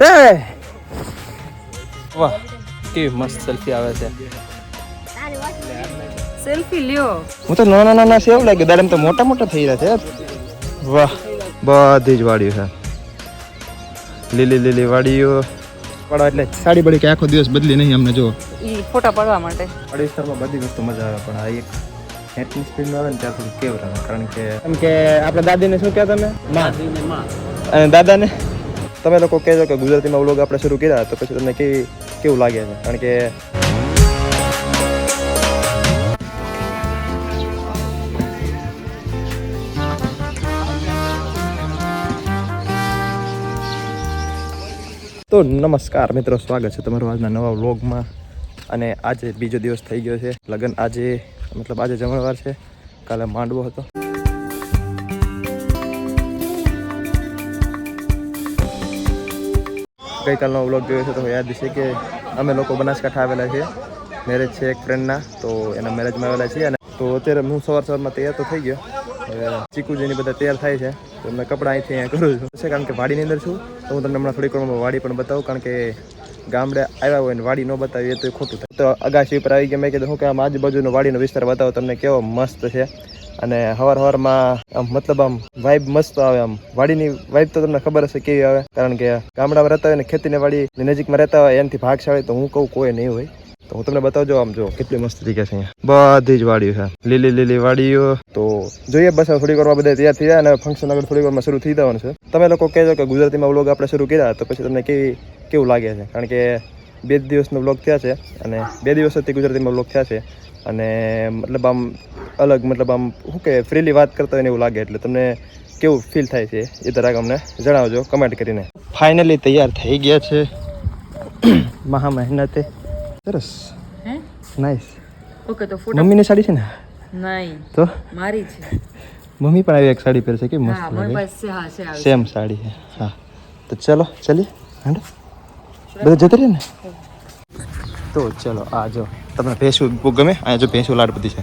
એ! વાહ કેવી મસ્ત સેલ્ફી આવે છે. સેલ્ફી લ્યો. હું તો નાના નાના સેવ લાગે દાડે એમ તો મોટા મોટા થઈ રહ્યા છે વાહ બધી જ વાડીઓ છે. લીલી લીલી વાડીઓ. પડવા એટલે સાડી બળી કે આખો દિવસ બદલી નહીં અમને જો ઈ ફોટા પાડવા માટે. વાડી વિસ્તારમાં બધી વસ્તુ મજા આવે પણ આ એક નેટની સ્પીડમાં આવે ને ત્યાં થોડું કેવું રહે કારણ કે એમ કે આપણા દાદીને શું કહેતા તમે? માં. અને દાદાને? તમે લોકો કહેજો કે ગુજરાતીમાં વ્લોગ આપણે શરૂ કર્યા તો પછી તમને કેવી, કેવું લાગે છે? કારણ કે તો નમસ્કાર મિત્રો, સ્વાગત છે તમારું આજના નવા વ્લોગમાં અને આજે બીજો દિવસ થઈ ગયો છે. લગ્ન આજે, મતલબ આજે જમણવાર છે. કાલે માંડવો હતો. ગઈકાલનો વ્લોગ જોયો છે તો યાદ છે કે અમે લોકો બનાસકાંઠા આવેલા છીએ. મેરેજ છે એક ફ્રેન્ડના તો એના મેરેજમાં આવેલા છીએ અને તો અત્યારે હું સવાર સવારમાં તૈયાર તો થઈ ગયો. હવે ચીકુજીની બધા તૈયાર થાય છે, તો મેં કપડાં અહીંથી અહીંયા કરું છું. છે કારણ કે વાડીની અંદર છું, તો હું તમને હમણાં થોડીક વાડી પણ બતાવું, કારણ કે ગામડે આવ્યા હોય ને વાડી ન બતાવીએ તો ખોટું થાય. તો અગાશી ઉપર આવી ગયા, મેં કીધું, હું કે આમ આજુબાજુનો વાડીનો વિસ્તાર બતાવો, તમને કેવો મસ્ત છે. અને હવાર હવારમાં આમ મતલબ આમ વાઇબ મસ્ત આવે આમ. વાડીની વાઇબ તો તમને ખબર હશે કેવી આવે. કારણ કે ગામડામાં રહેતા હોય ને ખેતીની વાડી નજીકમાં રહેતા હોય, એનાથી ભાગશાળી તો હું કહું કોઈ નહીં હોય. તો હું તમને બતાવજો આમ જો કેટલી મસ્ત જગ્યા છે અહીંયા. બધી જ વાડીઓ છે. લીલી લીલી વાડીઓ. તો જોઈએ બસ થોડી વારમાં બધા તૈયાર થઈ જાય અને ફંક્શન આગળ થોડીક વારમાં શરૂ થઈ જવાનું છે. તમે લોકો કહેજો કે ગુજરાતીમાં વ્લોગ આપણે શરૂ કર્યા તો પછી તમને કેવી, કેવું લાગે છે? કારણ કે બે દિવસનો વ્લોગ થયા છે અને બે દિવસથી ગુજરાતીમાં વ્લોગ થયા છે. અને મતલબ આમ અલગ મતલબ આમ શું કે ફ્રીલી વાત કરતા હોય એવું લાગે. એટલે તમને કેવું ફીલ થાય છે એ જરાક અમને જણાવજો કમેન્ટ કરીને. ફાઇનલી તૈયાર થઈ ગયા છે. મહા મહેનતે. સરસ. નાઈસ ઓકે તો ફોટા મમ્મીની સાડી છે ને? નહીં. તો? મારી છે. મમ્મી પણ આવી એક સાડી પહેરશે કે મસ્ત લાગે? પાસે હા છે આવી. સેમ સાડી છે. હા. તો ચલો ચલીએ. હાંડો. બધા જતા રહીએ ને? તો ચલો આ જો. તમને ભેંસું બહુ ગમે? અહીંયા જો ભેંસું લાડ બધી છે.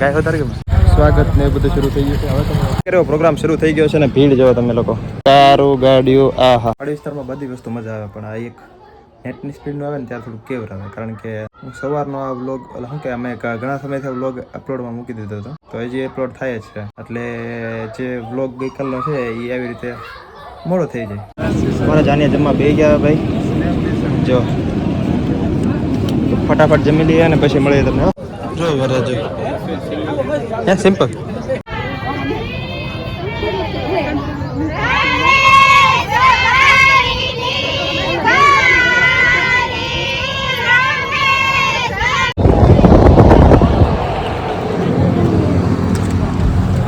ગાય વધારે ગમે? સ્વાગત ને બધું શરૂ થઈ ગયું છે. હવે તમે કેવો પ્રોગ્રામ શરૂ થઈ ગયો છે ને ભીડ જોવો તમે લોકો. કારો ગાડીઓ આ હા વિસ્તારમાં બધી વસ્તુ મજા આવે પણ આ એક નેટની સ્પીડનું આવે ને ત્યારે થોડું કેવર આવે. કારણ કે હું સવારનો આ વ્લોગ શું કે અમે ઘણા સમયથી વ્લોગ અપલોડમાં મૂકી દીધો હતો. તો હજી અપલોડ થાય જ છે. એટલે જે વ્લોગ ગઈકાલનો છે એ આવી રીતે મોડો થઈ જાય. મારા જાણીએ જમવા બે ગયા ભાઈ. જો. ફટાફટ જમી લઈએ અને પછી મળીએ તમને. હો. જો. વરે હે સિમ્પલ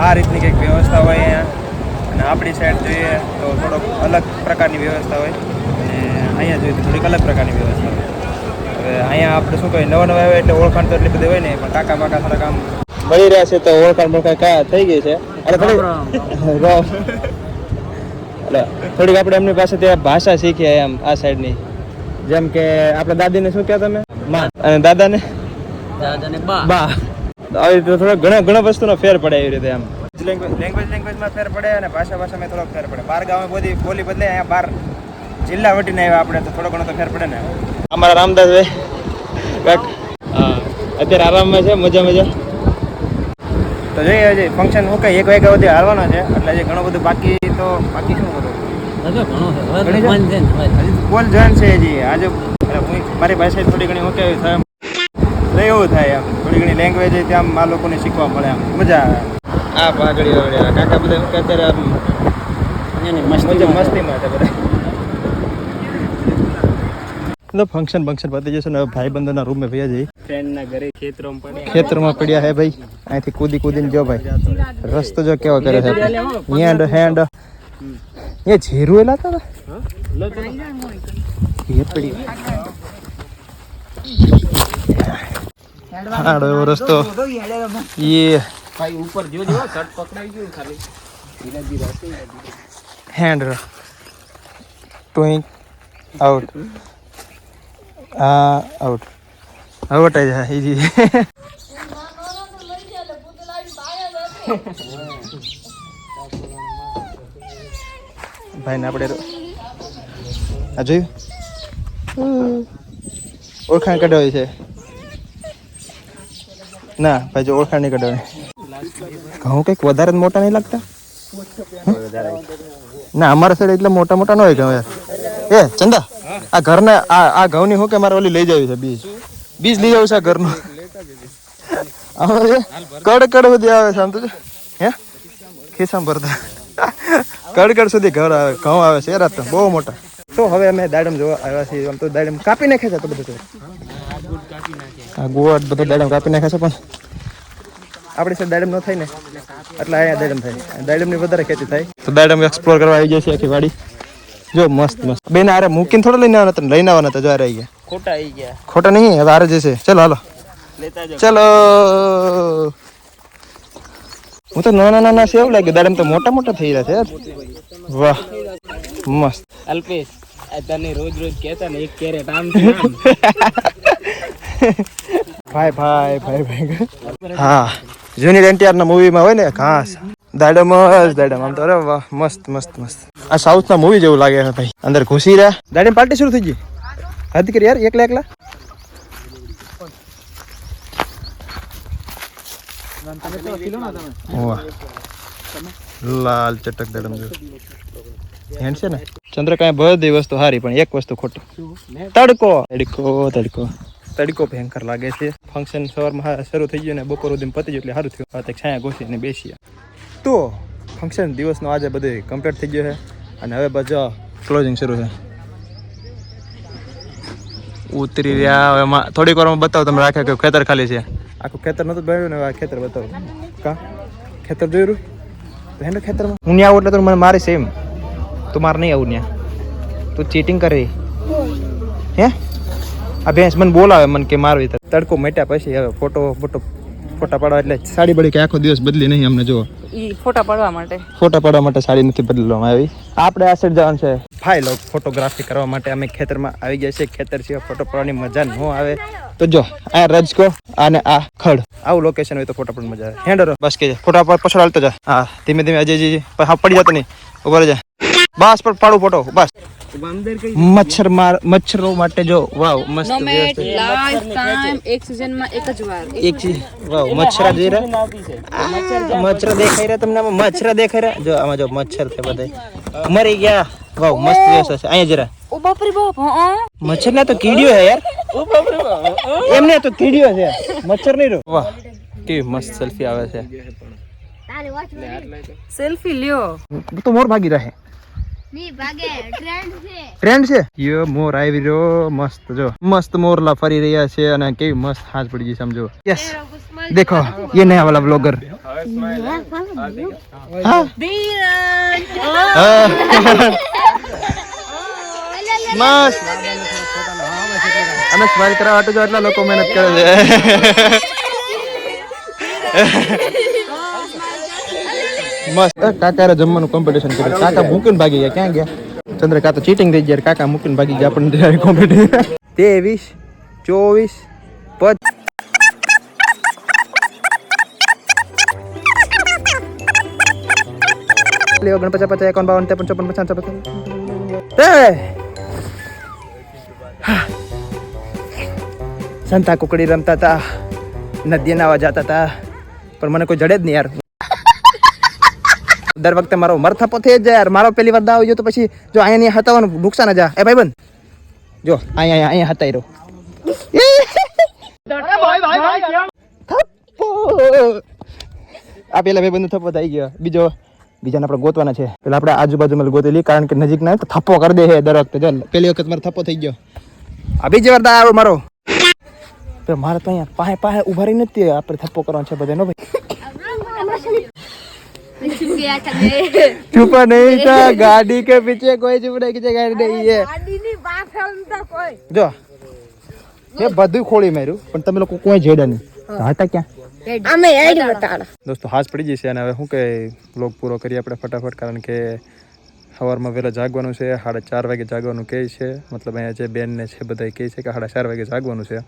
આ રીતની કંઈક વ્યવસ્થા હોય અહીંયા. અને આપણી સાઈડ જોઈએ તો થોડોક અલગ પ્રકારની વ્યવસ્થા હોય. અને અહીંયા જોઈએ તો થોડીક અલગ પ્રકારની વ્યવસ્થા અહીંયા આપણે શું કહીએ નવા નવા આવે એટલે ઓળખાણ તો એટલી બધી હોય ને પણ કાકા બાકા થોડાક કામ મળી રહ્યા છે તો ઓળખાણ બોળખાણ કયા થઈ ગઈ છે. અને થોડી એટલે થોડીક આપણે એમની પાસે ત્યાં ભાષા શીખીએ એમ આ સાઈડની. જેમ કે આપણા દાદીને શું કહો તમે? માં. અને દાદાને? દાદાને બા. બા. આવી રીતે થોડો ઘણા ઘણા વસ્તુનો ફેર પડે એવી રીતે એમ. લેંગ્વેજ લેંગ્વેજ લેંગ્વેજમાં ફેર પડે અને ભાષા ભાષામાં થોડોક ફેર પડે. બાર ગામે બધી બોલી બદલે અહીંયા બાર જિલ્લા વટીને આવ્યા આપણે તો થોડો ઘણો તો ફેર પડે ને. અમારા રામદાસ ભાઈ. કાક હા. અત્યારે આરામમાં છે મજા મજા. તો જોઈએ હજી ફંક્શન ઓકે એક વાગ્યા સુધી હાલવાનો છે એટલે હજી ઘણું બધું બાકી તો બાકી શું બધું ઘણી છે? કોલ જોઈન છે હજી આજે મારી પાસે થોડી ઘણી ઓકે થાય એમ. એટલે એવું થાય એમ થોડી ઘણી લેંગ્વેજ ત્યાં આ લોકોને શીખવા મળે એમ. મજા આવે. આ પાઘડી કાકા બધા અત્યારે આમ મસ્તી મસ્તીમાં છે બધા. તો ફંક્શન ફંક્શન પતી જશે ને હવે ભાઈ બંધોના રૂમે ભૈયા જઈ ફ્રેન્ડના ઘરે ખેતરોમાં પડે ખેતરમાં પડ્યા હે ભાઈ. અહીંથી કૂદી કૂદીને જો ભાઈ. રસ્તો જો કેવો કરે છે. હેન્ડ હેન્ડ એ જીરું એલા હતા એ પડી હાડો એવો રસ્તો. એ ભાઈ ઉપર જો જો શર્ટ પકડાઈ ગયું ખાલી. હેન્ડ ટોઈંગ આઉટ આ આઉટ હવે વટાઈ જાય ઈજી ભાઈને આપણે આ જોયું? ઓળખાણ કઢાવી છે. ના, ભાઈ જો ઓળખાણ નહીં કઢાવી. ઘઉં કંઈક વધારે જ મોટા નહીં લાગતા? ના, અમારા સાઈડ એટલે મોટા મોટા ન હોય ઘઉં યાર. એ, ચંદા. આ ઘરના, આ આ ઘઉંની હું કે મારે ઓલી લઈ જવી છે, બીજ? બીજ લઈ જવું છે આ ઘરનું. આમાં કડકડ કડ સુધી આવે છે, આમ તો હે? ખિસ્સામાં ભરતા. કડ કડ સુધી ઘર આવે, ઘઉં આવે છે રાત બહુ મોટા. તો હવે અમે દાડમ જોવા આવ્યા છીએ, આમ તો દાડમ કાપી નાખે છે તો બધું આ ગોળ બધું દાડમ કાપી નાખે છે પણ આપણી સાથે દાડમ ન થાય ને. એટલે અહીંયા દાડમ થાય. દાડમની વધારે ખેતી થાય. તો દાડમ એક્સપ્લોર કરવા આવી જશે આખી વાડી. જો મસ્ત મસ્ત. બેન આરે મૂકીને થોડા લઈને આવવાના હતા લઈને આવવાના હતા જો આરે ગયા ખોટા આવી ગયા. ખોટા નહીં હવે આરે જશે ચલો હાલો. ચલો. હું તો નાના નાના એવું લાગ્યું. દાડમ તો મોટા મોટા થઈ રહ્યા છે યાર. વાહ. મસ્ત. અલ્પેશ તને રોજ રોજ કહેતા ને એક કેરેટ આમ ભાઈ ભાઈ ભાઈ ભાઈ. હા. જૂની એનટીઆર ના મૂવીમાં હોય ને ઘાસ દાડમ જ દાડમ. આમ તો અરે વાહ. મસ્ત મસ્ત મસ્ત. આ સાઉથ ના મૂવી જેવું લાગે છે ભાઈ. અંદર ઘૂસી રહ્યા. દાડમ પાર્ટી શરૂ થઈ ગઈ. હદ કરી યાર એકલા એકલા. લાલ ચટક દડમ જો. હેન્ડ છે ને? ચંદ્રકાંત બધી વસ્તુ સારી પણ એક વસ્તુ ખોટી. તડકો. તડકો તડકો. તડકો ભયંકર લાગે છે. ફંક્શન સવારમાં શરૂ થઈ ગયું ને બપોર સુધી પતી ગયું એટલે સારું થયું. હવે છાયા ઘોસીને બેસીએ તો ફંક્શન દિવસનો આજે બધું કમ્પ્લીટ થઈ ગયો છે. અને હવે બસ ક્લોઝિંગ શરૂ છે. ઉતરી રહ્યા હવે એમાં થોડીક વારમાં બતાવો તમે રાખે કે ખેતર ખાલી છે. આખું ખેતર નતું બન્યું ને આ ખેતર બતાવો. કા? ખેતર જોયું તો? હેને ખેતરમાં? હું નહીં આવું એટલે તો મને મારે સેમ તું મારે નહીં આવું ત્યાં તું ચીટિંગ કરી. હે? આ ભેંસ મને બોલાવે મને કે મારવી તડકો મટ્યા પછી હવે ફોટો ફોટો ફોટા પાડવા એટલે સાડી બળી કે આખો દિવસ બદલી નહીં અમને જો ઈ ફોટા પાડવા માટે. ફોટા પાડવા માટે સાડી નથી બદલવામાં આવી. આપણે આ સાઈડ જવાનું છે. ફાઇલ ફોટોગ્રાફી કરવા માટે અમે ખેતરમાં આવી ગયા છે ખેતર છે ફોટો પાડવાની મજા ન આવે. તો જો આ રજકો અને આ ખડ. આવું લોકેશન હોય તો ફોટા પણ મજા આવે. હેન્ડરો બસ કે ફોટા પર પછાડ હાલતો જા. હા ધીમે ધીમે અજયજી હા પડી જતો નહીં. ઊભા જા. બસ પર પાડું ફોટો બસ. મચ્છર માર મચ્છરો માટે જો વાવ મસ્ત વ્યવસ્થિત. ટાઈમ એક સિઝનમાં એક જ વાર. એક વાવ મચ્છર જોઈ રહ્યા? મચ્છર દેખાઈ રહ્યા તમને? મચ્છર દેખાઈ રહ્યા? જો આમાં જો મચ્છર છે બધા મરી ગયા. વાવ મસ્ત વ્યવસ્થા છે. અહીંયા જરા. ઓ બાપ રે બાપ હા મચ્છર ના તો કીડીઓ છે યાર. એમને તો કીડીઓ છે. મચ્છર નહીં રહ્યો વાહ. કેવી મસ્ત સેલ્ફી આવે છે. સેલ્ફી લ્યો. તો મોર ભાગી રહે. નહીં ભાગે ટ્રેન્ડ છે ટ્રેન્ડ છે યો મોર આવી રહ્યો મસ્ત જો મસ્ત મોરલા ફરી રહ્યા છે અને કેવી મસ્ત હાથ પડી ગઈ સમજો યસ देखो ये नया वाला ब्लॉगर हाँ મસ્ત અમે સ્માઈલ કરવા માટે જો આટલા લોકો મહેનત કરે છે મસ્ત એ કાકા જમવાનું કોમ્પિટિશન કર્યું કાકા મૂકીને ભાગી ગયા ક્યાં ગયા ચંદ્રકા તો ચીટિંગ થઈ ગયા કાકા મૂકીને ભાગી ગયા આપણને કોમ્પિટિશન ત્રેવીસ ચોવીસ પચ લેવો ગણપતિ પચાસ એકાવન બાવન ત્રેપન ચોપન પચાસ છપ્પન સંતા કુકડી રમતા હતા નદી નાવા જતા હતા પણ મને કોઈ જડે જ નહીં યાર દર વખતે મારો મર થપ્પો થઈ જાય યાર. મારો પેલી વાર દાવ આવ્યો તો પછી જો અહીંયા હતાવાનું નુકસાન જ એ ભાઈ બંધ. જો અહીંયા અહીંયા હતાઈ રહ્યો. આ પેલા ભાઈ બંધ થપ્પો થઈ ગયો. બીજો બીજાને આપણે ગોતવાના છે. પેલા આપણે આજુબાજુમાં ગોતેલી કારણ કે નજીક ના તો થપ્પો કરી દે છે દર વખતે. જો પેલી વખત મારો થપ્પો થઈ ગયો. આ બીજી વાર દા આવ્યો મારો. મારે તો અહીંયા પાસે પાસે ઊભા રહી નથી આપણે થપ્પો કરવાનો છે બધાનો ભાઈ. चुप गया चले છુપા નહીં था गाड़ी के पीछे कोई चुप नहीं की गाड़ी नहीं है જો એ બધું ખોળી માર્યું પણ તમે લોકો કોઈ જેડા નહીં હતા ક્યાં हमें ऐड बता દોસ્તો હાથ પડી જશે અને હવે શું કે બ્લોગ પૂરો કરીએ આપણે ફટાફટ કારણ કે સવારમાં વહેલા જાગવાનું છે સાડા ચાર વાગે જાગવાનું કહે છે મતલબ અહીંયા જે બેનને છે બધા કહે છે કે સાડા ચાર વાગે જાગવાનું છે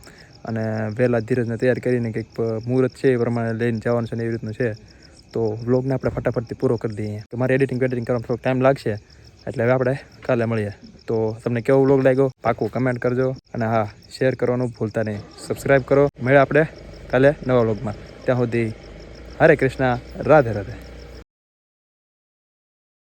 અને વહેલા ધીરજને તૈયાર કરીને કંઈક મુહૂર્ત છે એ પ્રમાણે લઈને જવાનું છે ને એવી રીતનું છે તો વ્લોગને આપણે ફટાફટથી પૂરો કરી દઈએ. તો મારે એડિટિંગ એડિટિંગ કરવામાં થોડોક ટાઈમ લાગશે, એટલે હવે આપણે કાલે મળીએ. તો તમને કેવો વ્લોગ લાગ્યો પાકું કમેન્ટ કરજો અને હા શેર કરવાનું ભૂલતા નહીં. સબસ્ક્રાઈબ કરો. મળ્યા આપણે કાલે નવા વ્લોગમાં ત્યાં સુધી હરે કૃષ્ણ, રાધે રાધે.